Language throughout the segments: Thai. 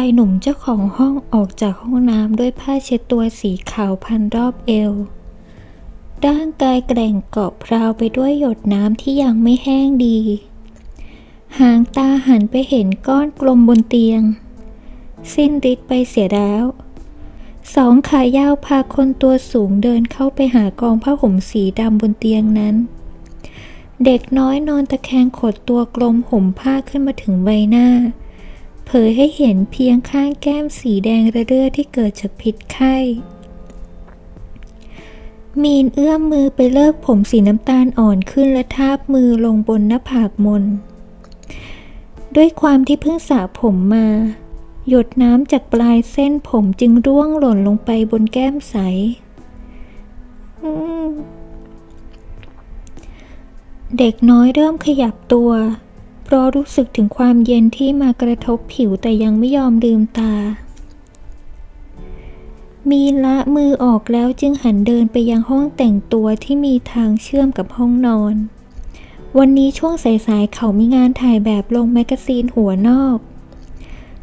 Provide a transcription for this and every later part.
ายหนุ่มเจ้าของห้องออกจากห้องน้ำด้วยผ้าเช็ดตัวสีขาวพันรอบเอว ร่างกายแกร่งเกาะพราวไปด้วยหยดน้ำที่ยังไม่แห้งดี หางตาหันไปเห็นก้อนกลมบนเตียง สิ้นฤทธิ์ไปเสียแล้วสองขายาวพาคนตัวสูงเดินเข้าไปหากองผ้าห่มสีดำบนเตียงนั้น เด็กน้อยนอนตะแคงขดตัวกลมห่มผ้าขึ้นมาถึงใบหน้า เผยให้เห็นเพียงข้างแก้มสีแดงระเรื่อที่เกิดจากพิษไข้ มีนเอื้อมมือไปเลิกผมสีน้ำตาลอ่อนขึ้นและทาบมือลงบนหน้าผากมน ด้วยความที่เพิ่งสระผมมา หยดน้ำจากปลายเส้นผมจึงร่วงหล่นลงไปบนแก้มใสเด็กน้อยเริ่มขยับตัว ราะรู้สึกถึงความเย็นที่มากระทบผิวแต่ยังไม่ยอมลืมตา มีละมือออกแล้วจึงหันเดินไปยังห้องแต่งตัวที่มีทางเชื่อมกับห้องนอน วันนี้ช่วงสายๆเขามีงานถ่ายแบบลงแมกกาซีนหัวนอก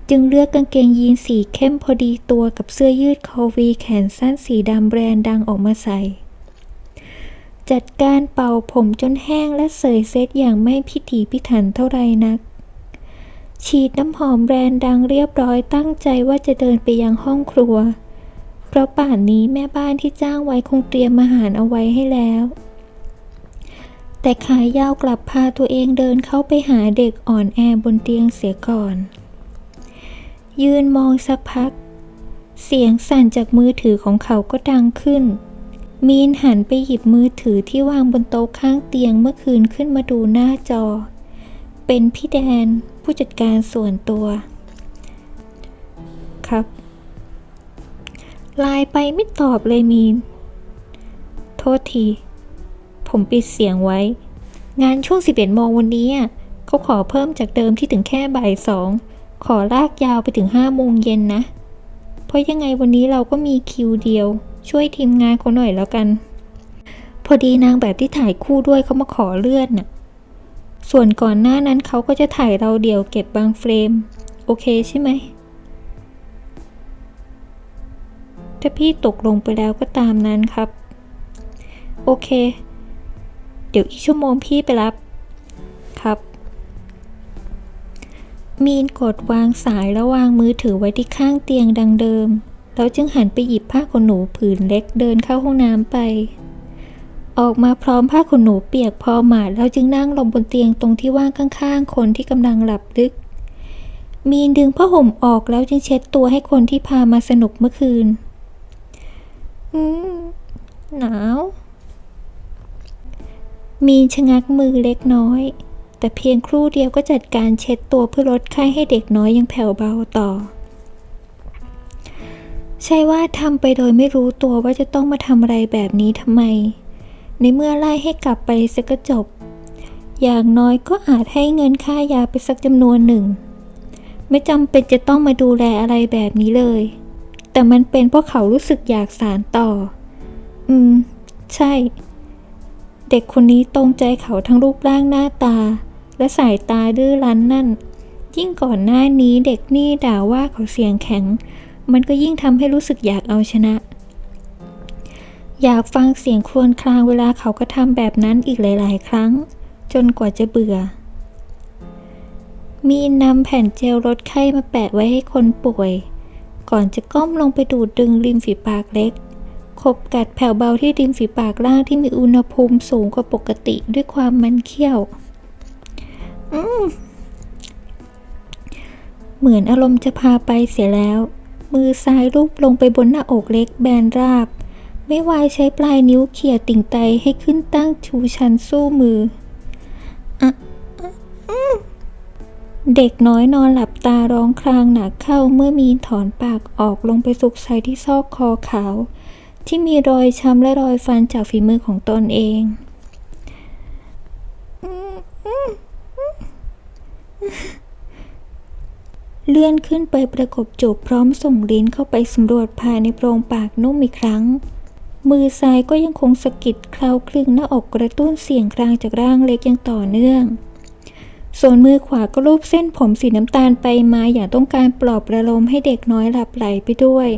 จึงเลือกกางเกงยีนสีเข้มพอดีตัวกับเสื้อยืดคอวีแขนสั้นสีดำแบรนด์ดังออกมาใส่ จัดการเป่าผมจนแห้งและเสยเซตอย่างไม่พิถีพิถันเท่าไรนัก ฉีดน้ำหอมแบรนด์ดังเรียบร้อยตั้งใจว่าจะเดินไปยังห้องครัว เพราะป่านนี้แม่บ้านที่จ้างไว้คงเตรียมอาหารเอาไว้ให้แล้ว แต่ขายาวกลับพาตัวเองเดินเข้าไปหาเด็กอ่อนแอบนเตียงเสียก่อน ยืนมองสักพัก เสียงสั่นจากมือถือของเขาก็ดังขึ้น มีนหันไปหยิบมือถือที่วางบนโต๊ะข้างเตียงเมื่อคืนขึ้นมาดูหน้าจอ เป็นพี่แดนผู้จัดการส่วนตัว ครับไลน์ไปไม่ตอบเลยมีน โทษที ผมปิดเสียงไว้ งานช่วง 11โมงวันนี้อะเขาขอเพิ่มจากเดิมที่ถึงแค่บ่ายสอง ขอลากยาวไปถึง5โมงเย็นนะ เพราะยังไงวันนี้เราก็มีคิวเดียว ช่วยทีมงานเขาหน่อยแล้วกัน พอดีนางแบบที่ถ่ายคู่ด้วยเขามาขอเลื่อนน่ะ ส่วนก่อนหน้านั้นเขาก็จะถ่ายเราเดี่ยวเก็บบางเฟรม โอเคใช่ไหม ถ้าพี่ตกลงไปแล้วก็ตามนั้นครับ โอเค เดี๋ยวอีกชั่วโมงพี่ไปรับ ครับมีนกดวางสายแล้ววางมือถือไว้ที่ข้างเตียงดังเดิม แล้วจึงหันไปหยิบผ้าขนหนูผืนเล็กเดินเข้าห้องน้ำไป ออกมาพร้อมผ้าขนหนูเปียกพอหมาดแล้วจึงนั่งลงบนเตียงตรงที่ว่างข้างๆ คนที่กำลังหลับลึก มีนดึงผ้าห่มออกแล้วจึงเช็ดตัวให้คนที่พามาสนุกเมื่อคืน อืมหนาว มีนชะงักมือเล็กน้อย แต่เพียงครู่เดียวก็จัดการเช็ดตัวเพื่อลดไข้ให้เด็กน้อยยังแผ่วเบาต่อ ใช่ว่าทำไปโดยไม่รู้ตัวว่าจะต้องมาทำอะไรแบบนี้ทำไม ในเมื่อไล่ให้กลับไปสักก็จบ อย่างน้อยก็อาจให้เงินค่ายาไปสักจำนวนหนึ่ง ไม่จำเป็นจะต้องมาดูแลอะไรแบบนี้เลย แต่มันเป็นเพราะเขารู้สึกอยากสารต่อ อืม ใช่ เด็กคนนี้ตรงใจเขาทั้งรูปร่างหน้าตา และสายตาดื้อรั้นนั่น ยิ่งก่อนหน้านี้เด็กนี่ด่าว่าเขาเสียงแข็ง มันก็ยิ่งทำให้รู้สึกอยากเอาชนะ อยากฟังเสียงครวญครางเวลาเขาก็ทำแบบนั้นอีกหลาย ๆ ครั้ง จนกว่าจะเบื่อ มีนำแผ่นเจลลดไข้มาแปะไว้ให้คนป่วย ก่อนจะก้มลงไปดูดดึงริมฝีปากเล็กขบกัดแผ่วเบาที่ริมฝีปากล่างที่มีอุณหภูมิสูงกว่าปกติด้วยความมันเคี้ยวอืเหมือนอารมณ์จะพาไปเสียแล้ว มือซ้ายลูบลงไปบนหน้าอกเล็กแบนราบ ไม่วายใช้ปลายนิ้วเขี่ยติ่งไตให้ขึ้นตั้งชูชันสู้มืออะเด็กน้อยนอนหลับตาร้องครางหนักเข้าเมื่อมีนถอนปากออกลงไปสุกใส่ที่ซอกคอขาว ที่มีรอยช้ำและรอยฟันจากฝีมือของตนเอง เลื่อนขึ้นไปประกบจูบพร้อมส่งลิ้นเข้าไปสำรวจภายในโพรงปากนุ่มอีกครั้ง มือซ้ายก็ยังคงสะกิดเคล้าคลึงหน้าอกกระตุ้นเสียงกลางจากร่างเล็กอย่างต่อเนื่อง ส่วนมือขวาก็ลูบเส้นผมสีน้ำตาลไปมาอย่างต้องการปลอบประโลมให้เด็กน้อยหลับไหลไปด้วย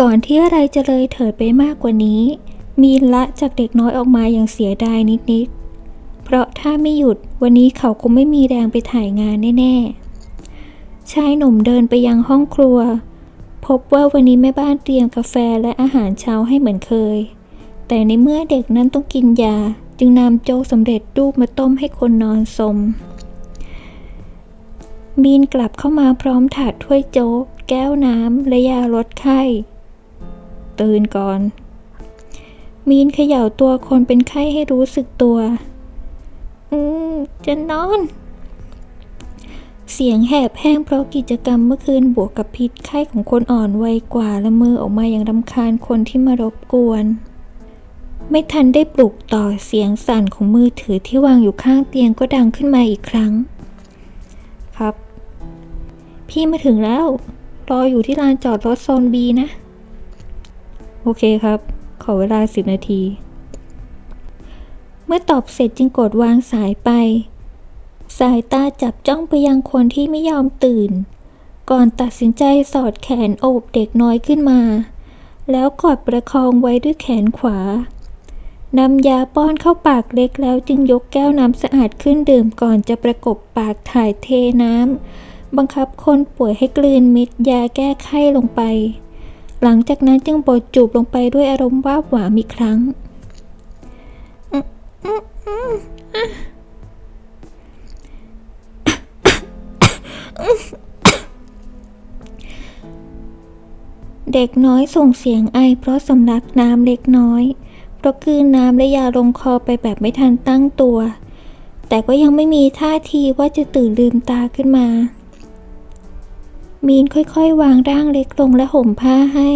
ก่อนที่อะไรจะเลยเถิดไปมากกว่านี้ มีละจากเด็กน้อยออกมาอย่างเสียดายนิดๆ เพราะถ้าไม่หยุดวันนี้เขาคงไม่มีแรงไปถ่ายงานแน่ๆ ชายหนุ่มเดินไปยังห้องครัว พบว่าวันนี้แม่บ้านเตรียมกาแฟและอาหารเช้าให้เหมือนเคย แต่ในเมื่อเด็กนั้นต้องกินยา จึงนำโจ๊กสำเร็จรูปมาต้มให้คนนอนสมมีนกลับเข้ามาพร้อมถาดถ้วยโจ๊ก แก้วน้ำและยาลดไข้ ตื่นก่อน มีนเขย่าตัวคนเป็นไข้ให้รู้สึกตัว อืมจะนอน เสียงแหบแห้งเพราะกิจกรรมเมื่อคืนบวกกับพิษไข้ของคนอ่อนวัยกว่าละเมอออกมาอย่างรำคาญคนที่มารบกวน ไม่ทันได้ปลุกต่อเสียงสั่นของมือถือที่วางอยู่ข้างเตียงก็ดังขึ้นมาอีกครั้ง ครับ พี่มาถึงแล้ว รออยู่ที่ลานจอดรถโซนบีนะ โอเคครับ ขอเวลาสิบนาที เมื่อตอบเสร็จจึงกดวางสายไป สายตาจับจ้องไปยังคนที่ไม่ยอมตื่น ก่อนตัดสินใจสอดแขนโอบเด็กน้อยขึ้นมา แล้วกอดประคองไว้ด้วยแขนขวานำยาป้อนเข้าปากเล็กแล้วจึงยกแก้วน้ำสะอาดขึ้นดื่มก่อนจะประกบปากถ่ายเทน้ำบังคับคนป่วยให้กลืนเม็ดยาแก้ไข้ลงไป หลังจากนั้นจึงบดจูบลงไปด้วยอารมณ์ว่าหวามอีกครั้ง เด็กน้อยส่งเสียงไอเพราะสำลักน้ำเล็กน้อย เพราะกืนน้ำและยาลงคอไปแบบไม่ทันตั้งตัว แต่ก็ยังไม่มีท่าทีว่าจะตื่นลืมตาขึ้นมา มีนค่อยๆ วางร่างเล็กลงและห่มผ้าให้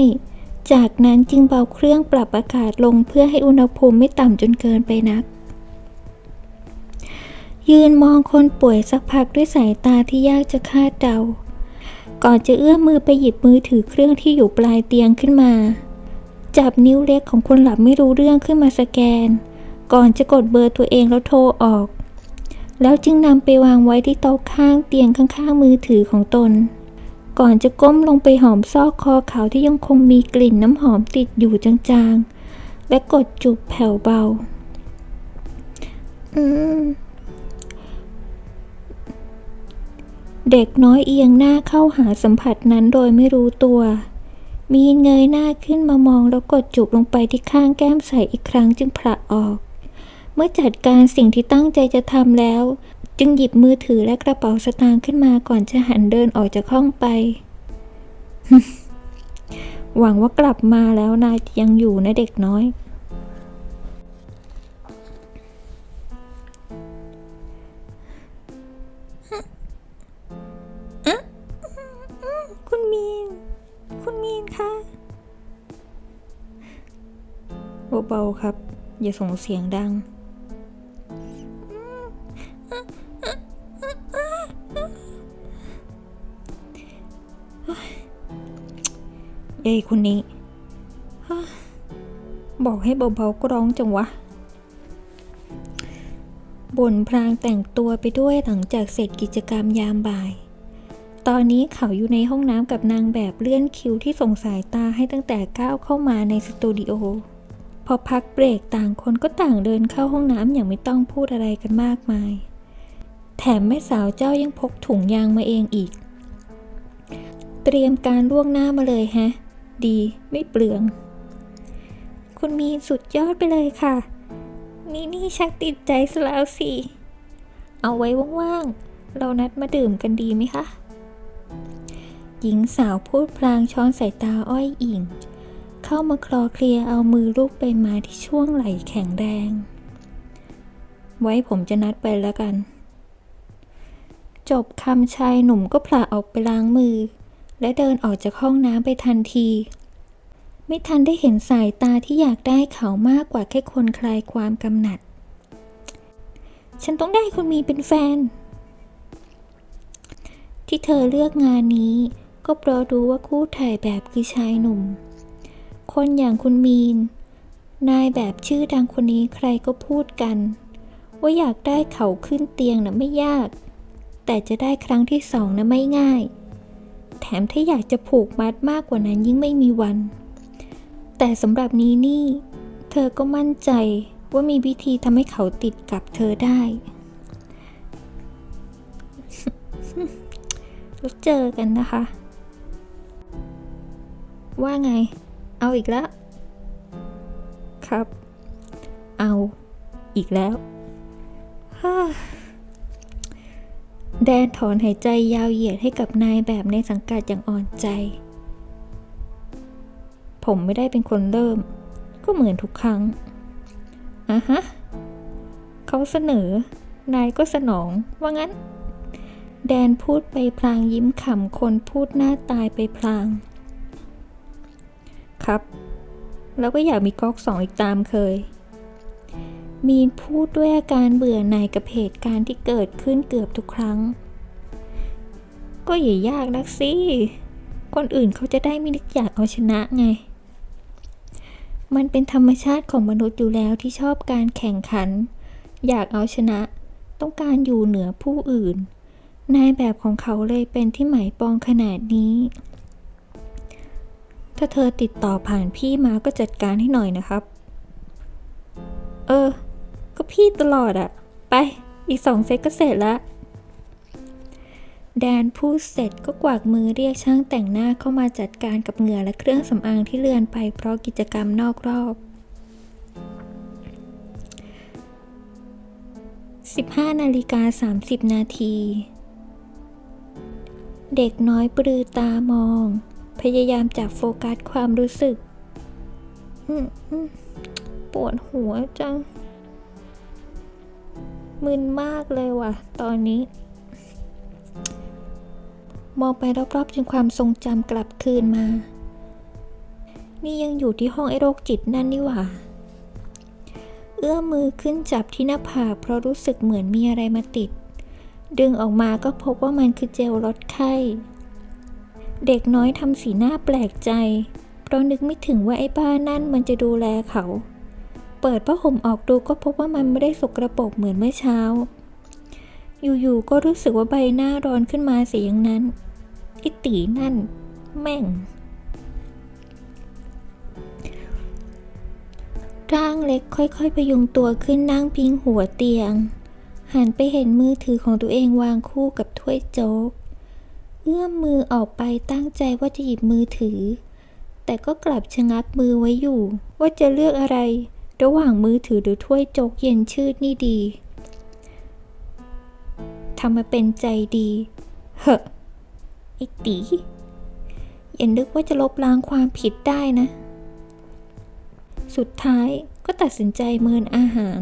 จากนั้นจึงเบาเครื่องปรับอากาศลงเพื่อให้อุณหภูมิไม่ต่ำจนเกินไปนัก ยืนมองคนป่วยสักพักด้วยสายตาที่ยากจะคาดเดา ก่อนจะเอื้อมมือไปหยิบมือถือเครื่องที่อยู่ปลายเตียงขึ้นมา จับนิ้วเล็กของคนหลับไม่รู้เรื่องขึ้นมาสแกน ก่อนจะกดเบอร์ตัวเองแล้วโทรออก แล้วจึงนำไปวางไว้ที่โต๊ะข้างเตียงข้างๆมือถือของตน ก่อนจะก้มลงไปหอมซอกคอเขาที่ยังคงมีกลิ่นน้ำหอมติดอยู่จางๆ และกดจูบแผ่วเบา อืม เด็กน้อยเอียงหน้าเข้าหาสัมผัสนั้นโดยไม่รู้ตัว มีนเงยหน้าขึ้นมามองแล้วกดจูบลงไปที่ข้างแก้มใสอีกครั้งจึงผละออก เมื่อจัดการสิ่งที่ตั้งใจจะทำแล้ว จึงหยิบมือถือและกระเป๋าสตางค์ขึ้นมาก่อนจะหันเดินออกจากห้องไป หวังว่ากลับมาแล้วนายยังอยู่นะเด็กน้อย เบาๆครับ อย่าส่งเสียงดัง เอ้ยคุณนี้ บอกให้เบาๆก็ร้องจังวะบ่นพรางแต่งตัวไปด้วยหลังจากเสร็จกิจกรรมยามบ่าย ตอนนี้เขาอยู่ในห้องน้ำกับนางแบบเลื่อนคิวที่ส่งสายตาให้ตั้งแต่ก้าวเข้ามาในสตูดิโอ อพักเบรกต่างคนก็ต่างเดินเข้าห้องน้ำอย่างไม่ต้องพูดอะไรกันมากมาย แถมแม่สาวเจ้ายังพกถุงยางมาเองอีก เตรียมการล่วงหน้ามาเลยฮะ ดีไม่เปลือง คุณมีสุดยอดไปเลยค่ะ นี่นี่ชักติดใจซะแล้วสิ เอาไว้ว่างๆ เรานัดมาดื่มกันดีไหมคะ หญิงสาวพูดพลางช้อนสายตาอ้อยอิง เข้ามาคลอเคลียเอามือลูกไปมาที่ช่วงไหล่แข็งแรง ไว้ผมจะนัดไปแล้วกัน จบคำชายหนุ่มก็ผละออกไปล้างมือ และเดินออกจากห้องน้ำไปทันที ไม่ทันได้เห็นสายตาที่อยากได้เขามากกว่าแค่คนคลายความกำหนัด ฉันต้องได้คุณมีเป็นแฟน ที่เธอเลือกงานนี้ก็เพราะรู้ว่าคู่ถ่ายแบบคือชายหนุ่ม คนอย่างคุณมีน นายแบบชื่อดังคนนี้ใครก็พูดกัน ว่าอยากได้เขาขึ้นเตียงนะไม่ยาก แต่จะได้ครั้งที่สองนะไม่ง่าย แถมถ้าอยากจะผูกมัดมากกว่านั้นยิ่งไม่มีวัน แต่สำหรับนี้นี่ เธอก็มั่นใจว่ามีวิธีทำให้เขาติดกับเธอได้ แล้วเจอกันนะคะ ว่าไง เอาอีกแล้ว ครับ เอาอีกแล้วฮ่าแดนถอนหายใจยาวเหยียดให้กับนายแบบในสังกัดอย่างอ่อนใจ ผมไม่ได้เป็นคนเริ่ม ก็เหมือนทุกครั้งอะฮะ เขาเสนอ นายก็สนอง ว่างั้น แดนพูดไปพลางยิ้มขำคนพูดหน้าตายไปพลาง ครับ แล้วก็อยากมีก๊อกสองอีกตามเคย มีนพูดด้วยอาการเบื่อหน่ายกับเหตุการณ์ที่เกิดขึ้นเกือบทุกครั้ง ก็อย่ายากนักสิ คนอื่นเขาจะได้ไม่นึกอยากเอาชนะไง มันเป็นธรรมชาติของมนุษย์อยู่แล้วที่ชอบการแข่งขัน อยากเอาชนะ ต้องการอยู่เหนือผู้อื่นนายแบบของเขาเลยเป็นที่หมายปองขนาดนี้ ถ้าเธอติดต่อผ่านพี่มาก็จัดการให้หน่อยนะครับ เออ ก็พี่ตลอดอะไป อีกสองเซตก็เสร็จละแดนพูดเสร็จก็กวากมือเรียกช่างแต่งหน้าเข้ามาจัดการกับเหงื่อและเครื่องสำอางที่เลือนไปเพราะกิจกรรมนอกรอบ 15นาฬิกา30 นาที เด็กน้อยปรือตามอง พยายามจับโฟกัสความรู้สึกปวดหัวจัง มึนมากเลยว่ะ ตอนนี้ มองไปรอบๆจนความทรงจำกลับคืนมา นี่ยังอยู่ที่ห้องไอ้โรคจิตนั่นนี่หว่า เอื้อมมือขึ้นจับที่หน้าผากเพราะรู้สึกเหมือนมีอะไรมาติด ดึงออกมาก็พบว่ามันคือเจลลดไข้ เด็กน้อยทำสีหน้าแปลกใจ เพราะนึกไม่ถึงว่าไอ้บ้านั่นมันจะดูแลเขา เปิดผ้าห่มออกดูก็พบว่ามันไม่ได้สกระปรกเหมือนเมื่อเช้า อยู่ๆก็รู้สึกว่าใบหน้าร้อนขึ้นมาเสียอย่างนั้นไอ้ตีนั่น แม่ง ร่างเล็กค่อยๆพยุงตัวขึ้นนั่งพิงหัวเตียง หันไปเห็นมือถือของตัวเองวางคู่กับถ้วยโจ๊ก เอื้อมมือออกไปตั้งใจว่าจะหยิบมือถือ แต่ก็กลับชะงักมือไว้อยู่ ว่าจะเลือกอะไร ระหว่างมือถือหรือถ้วยโจ๊กเย็นชืดนี่ดีทำมาเป็นใจดีเหอะไอ้ตีอย่านึกว่าจะลบล้างความผิดได้นะ สุดท้ายก็ตัดสินใจเมินอาหาร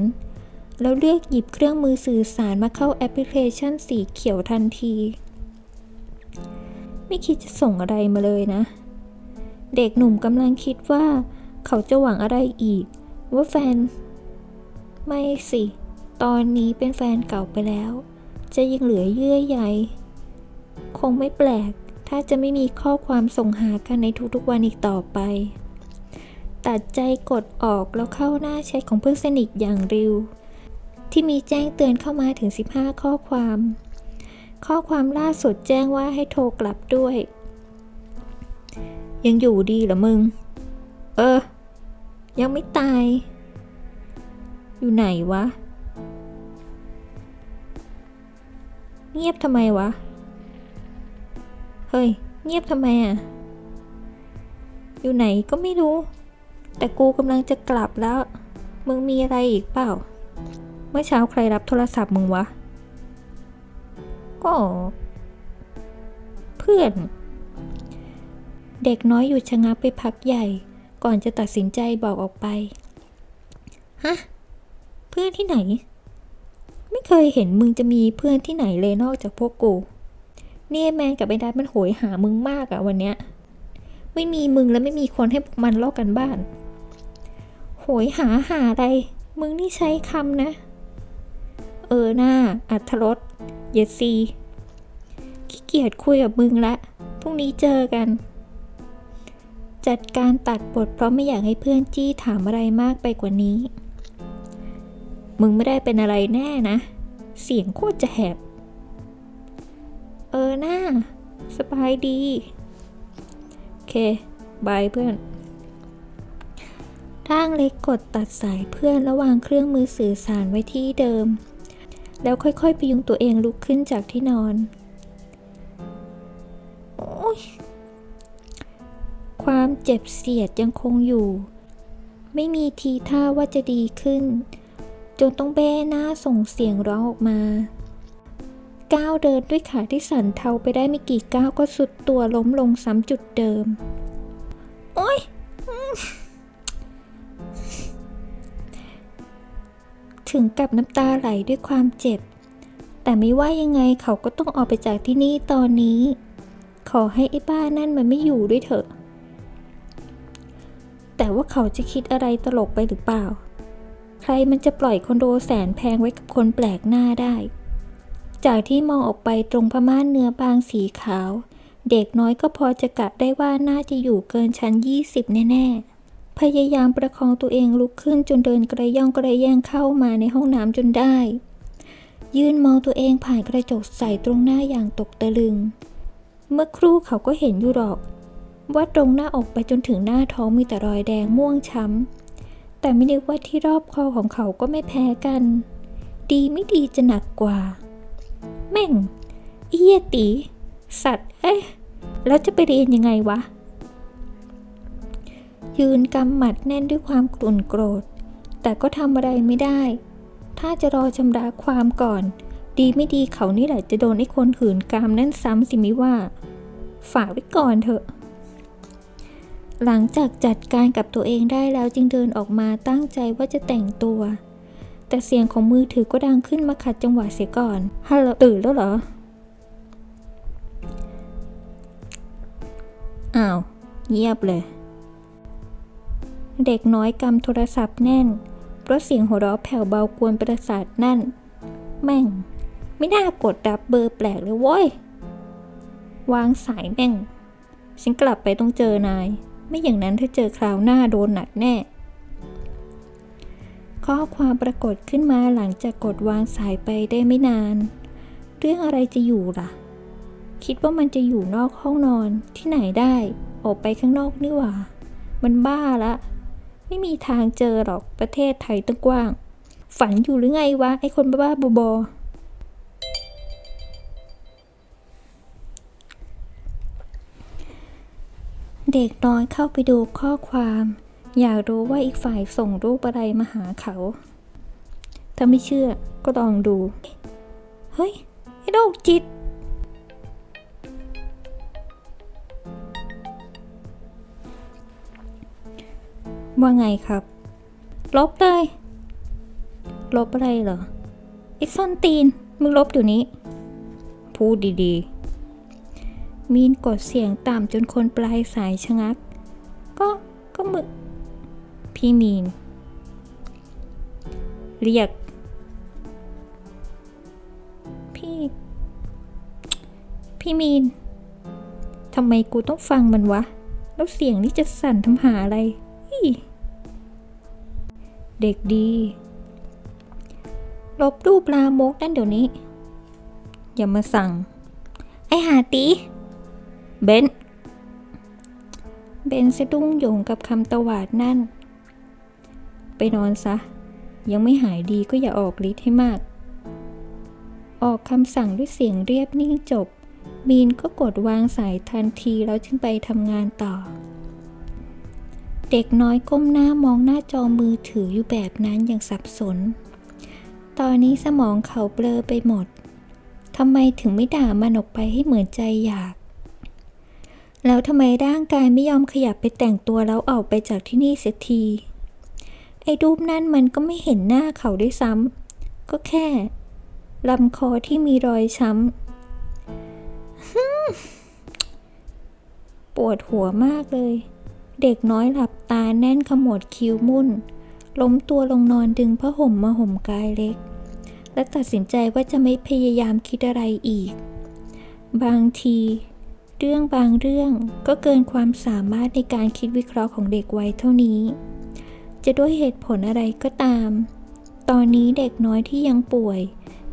แล้วเลือกหยิบเครื่องมือสื่อสารมาเข้าแอปพลิเคชันสีเขียวทันที ไม่คิดจะส่งอะไรมาเลยนะ เด็กหนุ่มกำลังคิดว่า เขาจะหวังอะไรอีก ว่าแฟน ไม่สิ ตอนนี้เป็นแฟนเก่าไปแล้ว จะยังเหลือเยื่อใยคงไม่แปลก ถ้าจะไม่มีข้อความส่งหากันในทุกๆวันอีกต่อไป ตัดใจกดออกแล้วเข้าหน้าแชทของเพื่อนสนิทอย่างริว ที่มีแจ้งเตือนเข้ามาถึง 15 ข้อความ ข้อความล่าสุดแจ้งว่าให้โทรกลับด้วย ยังอยู่ดีเหรอมึง เออ ยังไม่ตาย อยู่ไหนวะ เงียบทำไมวะ เฮ้ย เงียบทำไมอะ อยู่ไหนก็ไม่รู้ แต่กูกำลังจะกลับแล้ว มึงมีอะไรอีกเปล่า เมื่อเช้าใครรับโทรศัพท์มึงวะ ก็ เพื่อน เด็กน้อยอยู่ชะงักไปพักใหญ่ ก่อนจะตัดสินใจบอกออกไป ฮะ เพื่อนที่ไหน ไม่เคยเห็นมึงจะมีเพื่อนที่ไหนเลยนอกจากพวกกู เนี่ยแมนกับไอ้ดัดมันโหยหามึงมากอะวันเนี้ย ไม่มีมึงแล้วไม่มีคนให้พวกมันลอกกันบ้าน โหยหาหาอะไร มึงนี่ใช้คำนะ เออหน้าอัธรส เยดซีขี้เกียจคุยกับมึงละ พรุ่งนี้เจอกัน จัดการตัดบทเพราะไม่อยากให้เพื่อนจี้ถามอะไรมากไปกว่านี้ มึงไม่ได้เป็นอะไรแน่นะ เสียงโคตรจะแหบ เออหน้า สบายดี โอเค บายเพื่อนร่างเล็กกดตัดสายเพื่อนระวางเครื่องมือสื่อสารไว้ที่เดิม แล้วค่อยๆพยุงตัวเองลุกขึ้นจากที่นอนโอ๊ยความเจ็บเสียดยังคงอยู่ ไม่มีทีท่าว่าจะดีขึ้น จนต้องแบ้หน้าส่งเสียงร้องออกมาก้าวเดินด้วยขาที่สั่นเทาไปได้ไม่กี่ก้าวก็สุดตัวล้มลงซ้ำจุดเดิม โอ๊ย ถึงกับน้ำตาไหลด้วยความเจ็บ แต่ไม่ว่ายังไงเขาก็ต้องออกไปจากที่นี่ตอนนี้ ขอให้ไอ้บ้านั่นมันไม่อยู่ด้วยเถอะ แต่ว่าเขาจะคิดอะไรตลกไปหรือเปล่า ใครมันจะปล่อยคอนโดแสนแพงไว้กับคนแปลกหน้าได้ จากที่มองออกไปตรงพม่านเนื้อบางสีขาว เด็กน้อยก็พอจะกะได้ว่าน่าจะอยู่เกินชั้น 20 แน่ ๆ พยายามประคองตัวเองลุกขึ้นจนเดินกระย่องกระแยงเข้ามาในห้องน้ำจนได้ ยืนมองตัวเองผ่านกระจกใส่ตรงหน้าอย่างตกตะลึง เมื่อครู่เขาก็เห็นอยู่หรอก ว่าตรงหน้าอกไปจนถึงหน้าท้องมีแต่รอยแดงม่วงช้ำแต่ไม่นึกว่าที่รอบคอของเขาก็ไม่แพ้กัน ดีไม่ดีจะหนักกว่า แม่งเอียตี สัตว์ เอ๊ะ แล้วจะไปเรียนยังไงวะ ยืนกำหมัดแน่นด้วยความกลุ่นโกรธ แต่ก็ทำอะไรไม่ได้ ถ้าจะรอชำระความก่อน ดีไม่ดีเขานี่แหละจะโดนไอ้คนหืนกามนั่นซ้ำสิมิว่า ฝากไว้ก่อนเถอะ หลังจากจัดการกับตัวเองได้แล้วจึงเดินออกมาตั้งใจว่าจะแต่งตัว แต่เสียงของมือถือก็ดังขึ้นมาขัดจังหวะเสียก่อนฮัลโหลตื่นแล้วเหรออ้าวเงียบเลย เด็กน้อยกำโทรศัพท์แน่น เพราะเสียงหัวเราะแผ่วเบากวนประสาทนั่น แม่ง ไม่น่ากดรับเบอร์แปลกเลยเว้ย วางสายแม่ง ฉันกลับไปต้องเจอนาย ไม่อย่างนั้นถ้าเจอคราวหน้าโดนหนักแน่ ข้อความปรากฏขึ้นมาหลังจากกดวางสายไปได้ไม่นาน เรื่องอะไรจะอยู่ล่ะ คิดว่ามันจะอยู่นอกห้องนอนที่ไหนได้ ออกไปข้างนอกนี่หว่า มันบ้าละ ไม่มีทางเจอหรอกประเทศไทยตั้งกว้าง ฝันอยู่หรือไงวะ ไอ้คนบ้าๆบอเด็กน้อยเข้าไปดูข้อความ อยากรู้ว่าอีกฝ่ายส่งรูปอะไรมาหาเขา ถ้าไม่เชื่อก็ลองดู เฮ้ย ไอ้โรคจิต ว่าไงครับ ลบเลย ลบอะไรเหรอไอ้ส้นตีน มึงลบเดี๋ยวนี้ พูดดีๆ มีนกดเสียงต่ำจนคนปลายสายชะงัก ก็ก็มึงพี่มีน เรียก พี่ พี่มีนทำไมกูต้องฟังมันวะ แล้วเสียงนี่จะสั่นทำหาอะไรอี้ เด็กดี ลบรูปลามกนั่นเดี๋ยวนี้ อย่ามาสั่ง ไอหาตีเบนเบนสะดุ้งโยงกับคำตวาดนั่น ไปนอนซะ ยังไม่หายดีก็อย่าออกฤทธิ์ให้มาก ออกคำสั่งด้วยเสียงเรียบนิ่งจบมีนก็กดวางสายทันทีแล้วจึงไปทำงานต่อ เด็กน้อยก้มหน้ามองหน้าจอมือถืออยู่แบบนั้นอย่างสับสน ตอนนี้สมองเขาเบลอไปหมด ทำไมถึงไม่ด่ามันออกไปให้เหมือนใจอยาก แล้วทำไมร่างกายไม่ยอมขยับไปแต่งตัวแล้วออกไปจากที่นี่เสียที ไอ้รูปนั่นมันก็ไม่เห็นหน้าเขาด้วยซ้ำ ก็แค่ลำคอที่มีรอยช้ำ ปวดหัวมากเลย เด็กน้อยหลับตาแน่นขมวดคิ้วมุ่น ล้มตัวลงนอนดึงผ้าห่มมาห่มกายเล็ก และตัดสินใจว่าจะไม่พยายามคิดอะไรอีก บางที เรื่องบางเรื่องก็เกินความสามารถในการคิดวิเคราะห์ของเด็กวัยเท่านี้ จะด้วยเหตุผลอะไรก็ตาม ตอนนี้เด็กน้อยที่ยังป่วย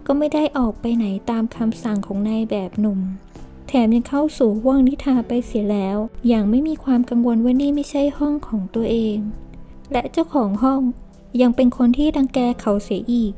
ก็ไม่ได้ออกไปไหนตามคำสั่งของนายแบบหนุ่ม แถมยังเข้าสู่ห่วงนิทาไปเสียแล้ว อย่างไม่มีความกังวลว่านี่ไม่ใช่ห้องของตัวเอง และเจ้าของห้องยังเป็นคนที่ดังแกเขาเสียอีก